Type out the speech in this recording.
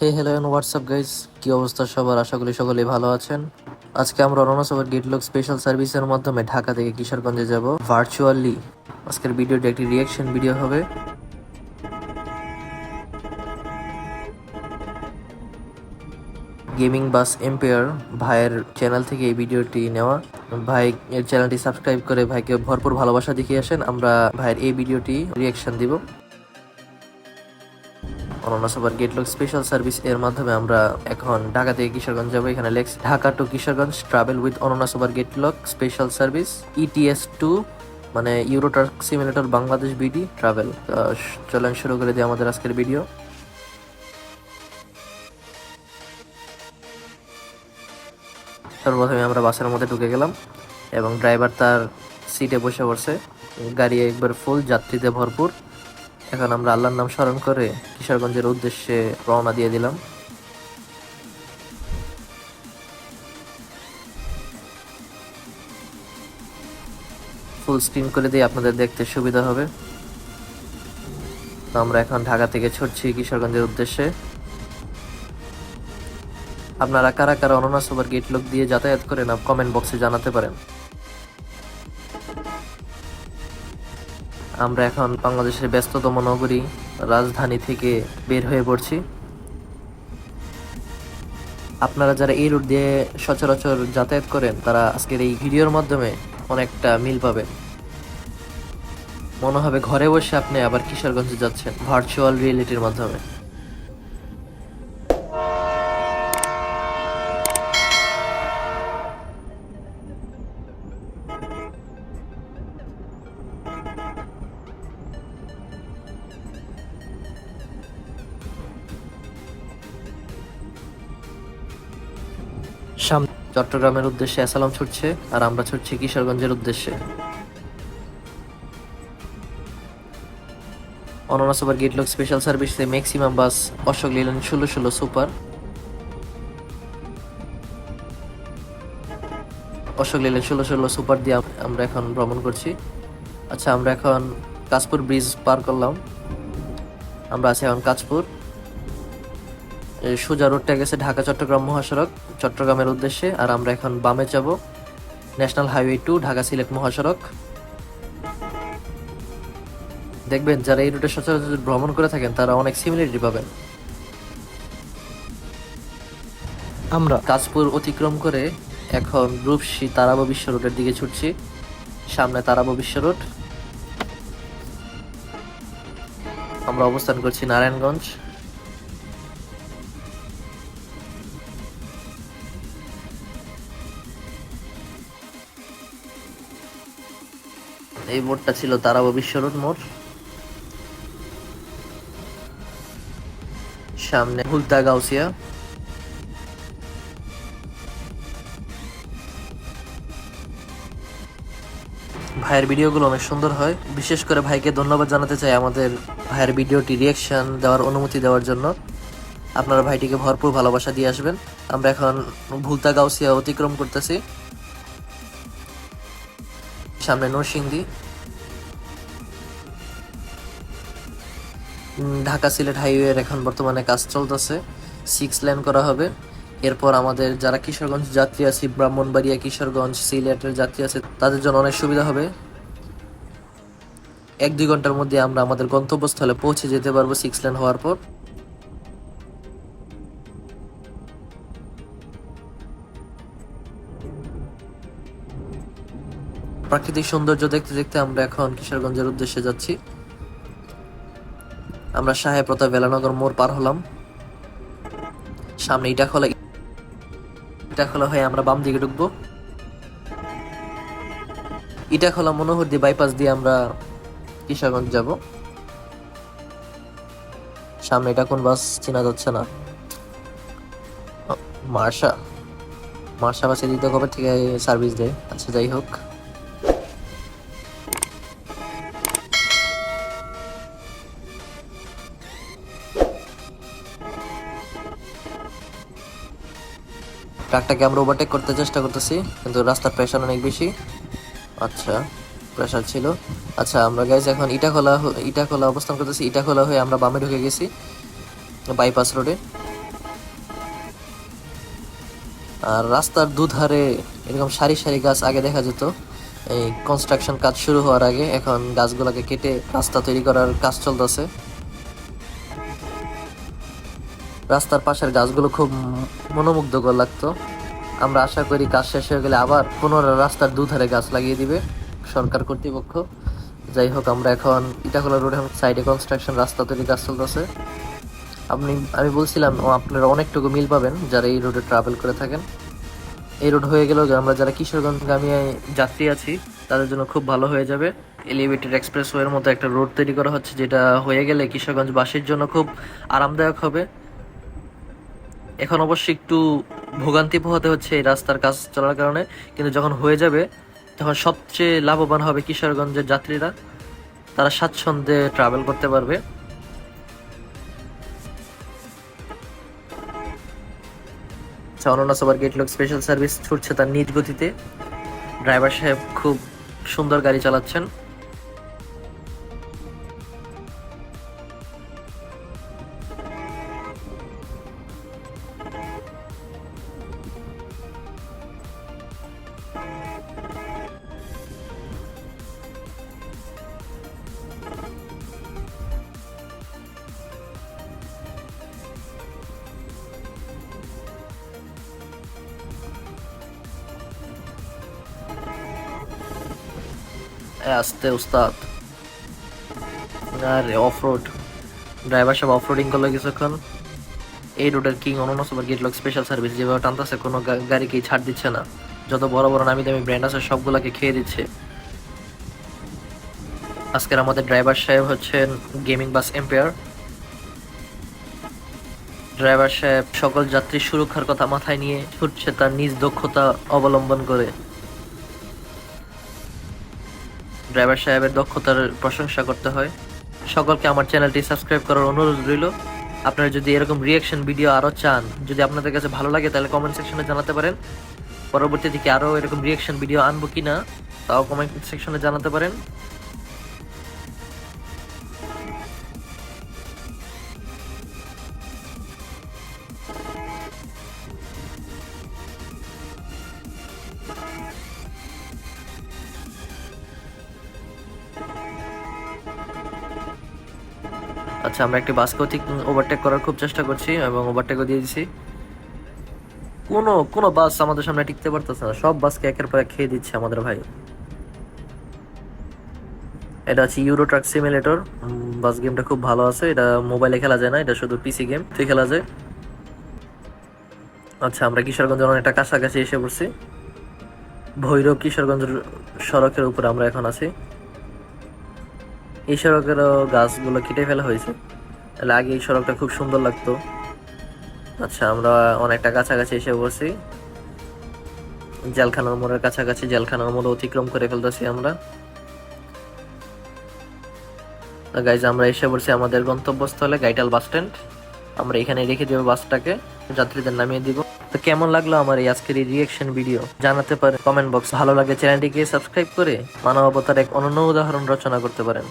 Hey hello and WhatsApp guys কি অবস্থা সবার? আশা করি সকলেই ভালো আছেন। আজকে আমরা অরুণাচলের গেটলক স্পেশাল সার্ভিসের মাধ্যমে ঢাকা থেকে কিশোরগঞ্জে যাব ভার্চুয়ালি আজকের ভিডিওটি একটি রিয়াকশন ভিডিও হবে। গেমিং বাস এম্পায়ার ভাইয়ের চ্যানেল থেকে এই ভিডিওটি নেওয়া। ভাই, এর চ্যানেলটি সাবস্ক্রাইব করে ভাইকে ভরপুর ভালোবাসা দেখিয়ে আসেন। আমরা ভাইয়ের এই ভিডিওটি রিয়াকশন দিব। অননাসভার গেটলক স্পেশাল সার্ভিস এর মাধ্যমে আমরা এখন ঢাকা থেকে কিশোরগঞ্জ যাব। এখানে let's Dhaka to Kishoreganj travel with gate lock special service ETS to মানে Euro truck simulator Bangladesh BD travel চলেন শুরু করে দিই আমাদের আজকের ভিডিও সর্বপ্রথমে আমরা বাসের মধ্যে ঢুকে গেলাম এবং ড্রাইভার তার সিটে বসে পড়ছে। গাড়ি একবার ফুল যাত্রীতে ভরপুর। এখন আমরা আল্লাহর নাম স্মরণ করে কিশোরগঞ্জের উদ্দেশ্যে রওনা দিয়ে দিলাম। ফুল স্ক্রিন করে দিয়ে আপনাদের দেখতে সুবিধা হবে। তো আমরা এখন ঢাকা থেকে ছুটছি কিশোরগঞ্জের উদ্দেশ্যে। আপনারা কারা কারা অননাস ওভার গেট লোক দিয়ে যাতায়াত করেন কমেন্ট বক্সে জানাতে পারেন। আমরা এখন বাংলাদেশের ব্যস্ততম নগরী রাজধানী থেকে বের হয়ে পড়ছি। আপনারা যারা এই রুট দিয়ে সচরাচর যাতায়াত করেন, তারা আজকের এই ভিডিওর মাধ্যমে অনেকটা মিল পাবেন। মনে হবে ঘরে বসে আপনি আবার কিশোরগঞ্জে যাচ্ছেন ভার্চুয়াল রিয়েলিটির মাধ্যমে। চট্টগ্রামের উদ্দেশ্যে অ্যাসালাম ছুটছে আর আমরা ছুটছি কিশোরগঞ্জের উদ্দেশ্যে। Ananna super gate lock special সার্ভিসে ম্যাক্সিমাম বাস অশোক লিলেন ষোলো ষোলো সুপার। অশোক লিলেন ষোলো ষোলো সুপার দিয়ে আমরা এখন ভ্রমণ করছি। আচ্ছা আমরা এখন কাশপুর ব্রিজ পার করলাম। আমরা আছি এখন কাশপুর। এই সোজা রোডটা গেছে ঢাকা, চট্টগ্রাম মহাসড়ক, চট্টগ্রামের উদ্দেশ্যে, আর আমরা এখন বামে যাব national highway two Dhaka Sylhet মহাসড়ক। দেখবেন যারা এই রুটে সচরাচর ভ্রমণ করে থাকেন, তারা অনেক সিমিলারিটি পাবেন। আমরা কাজপুর অতিক্রম করে এখন রূপসী তারাব বিশ্ব রোডের দিকে ছুটছি। সামনে তারাব বিশ্ব রোড আমরা অবস্থান করছি নারায়ণগঞ্জ। এই মোড়টা ছিল তারাব বিশ্ব রোড মোড়। সামনে হুলদা গাউসিয়া। ভাইয়ের ভিডিওগুলো অনেক সুন্দর হয়। বিশেষ করে ভাইকে ধন্যবাদ জানাতে চাই আমাদের ভাইয়ের ভিডিওটি রিয়াকশন দেওয়ার অনুমতি দেওয়ার জন্য। আপনারা ভাইটিকে ভরপুর ভালোবাসা দিয়ে আসবেন। আমরা এখন ভুলতা গাউসিয়া অতিক্রম করতেছি। সামনে নরসিংদী। ঢাকা সিলেট হাইওয়ের এখন বর্তমানে কাজ চলতেছে। সিক্স লেন করা হবে। এরপর আমাদের যারা কিশোরগঞ্জ যাত্রী আছে, ব্রাহ্মণবাড়িয়া, কিশোরগঞ্জ, সিলেটের যাত্রী আছে, তাদের জন্য অনেক সুবিধা হবে। এক দুই ঘণ্টার মধ্যে আমরা আমাদের গন্তব্যস্থলে পৌঁছে যেতে পারব সিক্স লেন হওয়ার পর। প্রাকৃতিক সৌন্দর্য দেখতে দেখতে আমরা এখন কিশোরগঞ্জের উদ্দেশ্যে যাচ্ছি। আমরা সাহেব প্রতাপ বেলানগর মোড় পার হলাম। সামনে ইটা খোলা ইটা খোলা হয়ে আমরা বাম দিকে ঢুকবো। ইটা খোলা মনোহর দিয়ে বাইপাস দিয়ে আমরা কিশোরগঞ্জ যাব। সামনে এটা কোন বাস চেনা যাচ্ছে না। মার্শা মার্শা বাসে দিতে কবে থেকে সার্ভিস দেয়? আচ্ছা যাই হোক। ট্রাকটাকে আমরা ওভারটেক করতে চেষ্টা করতেছি, কিন্তু রাস্তার প্রেশার অনেক বেশি। আচ্ছা প্রেশার ছিল। আচ্ছা আমরা গাইজ এখন ইটাখোলা ইটাখোলা অবস্থান করতেছি। ইটাখোলা হয়ে আমরা বামে ঢুকে গেছি বাইপাস রোডে আর রাস্তার দুধারে এরকম সারি সারি গাছ আগে দেখা যেত। এই কনস্ট্রাকশন কাজ শুরু হওয়ার আগে এখন গাছগুলোকে কেটে রাস্তা তৈরি করার কাজ চলতেছে। রাস্তার পাশের গাছগুলো খুব মনোমুগ্ধকর লাগতো। আমরা আশা করি কাজ শেষ হয়ে গেলে আবার পুনরায় রাস্তার দুধারে গাছ লাগিয়ে দিবে সরকার কর্তৃপক্ষ। যাই হোক, আমরা এখন ইটাখোলা রোড সাইডে কনস্ট্রাকশন রাস্তা তৈরি কাজ চলতেছে। আপনি, আমি বলছিলাম, ও আপনারা অনেকটুকু মিল পাবেন যারা এই রোডে ট্রাভেল করে থাকেন। এই রোড হয়ে গেলেও আমরা যারা কিশোরগঞ্জগামী যাত্রী আছি, তাদের জন্য খুব ভালো হয়ে যাবে। এলিভেটেড এক্সপ্রেস ওয়ের মতো একটা রোড তৈরি করা হচ্ছে, যেটা হয়ে গেলে কিশোরগঞ্জবাসীর জন্য খুব আরামদায়ক হবে। এখন অবশ্যই একটু ভোগান্তি পোহাতে হচ্ছে এই রাস্তার কাজ চলার কারণে, কিন্তু যখন হয়ে যাবে, তখন সবচেয়ে লাভবান হবে কিশোরগঞ্জের যাত্রীরা। তারা স্বাচ্ছন্দ্যে ট্রাভেল করতে পারবে। আচ্ছা অনন্যা সবার গেট লোক স্পেশাল সার্ভিস ছুটছে তার নিজ গতিতে। ড্রাইভার সাহেব খুব সুন্দর গাড়ি চালাচ্ছেন। আস্তে উস্তাদ আরে অফ রোড ড্রাইভার সব অফ রোডিং করল কিছুক্ষণ। এই রোডের king Ananya super gate lock special service যেভাবে টানতেছে, কোনো গাড়িকেই ছাড় দিচ্ছে না। যত বড় বড় নামি দামি ব্র্যান্ড আছে, সবগুলাকে খেয়ে দিচ্ছে। আজকের আমাদের ড্রাইভার সাহেব হচ্ছেন গেমিং বাস এম্পায়ার ড্রাইভার সাহেব সকল যাত্রীর সুরক্ষার কথা মাথায় নিয়ে ছুটছে তার নিজ দক্ষতা অবলম্বন করে। ড্রাইভার সাহেবের দক্ষতার প্রশংসা করতে হয়। সকলকে আমার চ্যানেলটি সাবস্ক্রাইব করার অনুরোধ রইল। আপনারা যদি এরকম রিয়াকশন ভিডিও আরও চান, যদি আপনাদের কাছে ভালো লাগে, তাহলে কমেন্ট সেকশনে জানাতে পারেন। পরবর্তী থেকে আরও এরকম রিয়াকশন ভিডিও আনব কি না তাও কমেন্ট সেকশনে জানাতে পারেন। আচ্ছা আমরা একটি বাসকে অতি ওভারটেক করার খুব চেষ্টা করছি এবং ওভারটেকও দিয়ে দিছি। কোনো কোনো বাস আমাদের সামনে টিকতে পারতেছে না। সব বাসকে একের পর এক খেয়ে দিচ্ছে আমাদের ভাই। এটা হচ্ছে ইউরো ট্রাক সিমুলেটর বাস গেমটা খুব ভালো আছে। এটা মোবাইলে খেলা যায় না, এটা শুধু পিসি গেম। তুই খেলা যায়। আচ্ছা আমরা কিশোরগঞ্জ অনেকটা কাছাকাছি এসে পড়ছি। ভৈরব কিশোরগঞ্জের সড়কের উপরে আমরা এখন আছি। এই সড়কেরও গাছগুলো কেটে ফেলা হয়েছে। তাহলে আগে এই সড়কটা খুব সুন্দর লাগতো। আচ্ছা আমরা অনেকটা কাছাকাছি এসে পড়ছি। জেলখানার মোড়ের কাছাকাছি জেলখানার মোড় অতিক্রম করে ফেলতেছি আমরা। গাইজ আমরা এসে পড়ছি আমাদের গন্তব্যস্থলে গাইটাল বাস স্ট্যান্ড আমরা এখানে রেখে দেবো বাসটাকে, যাত্রীদের নামিয়ে দিব। তো কেমন লাগল আমার এই আজকের এই রিয়েকশন ভিডিও জানাতে পারে কমেন্ট বক্স ভালো লাগে চ্যানেলটিকে সাবস্ক্রাইব করে মানবতার এক অনন্য উদাহরণ রচনা করতে পারেন।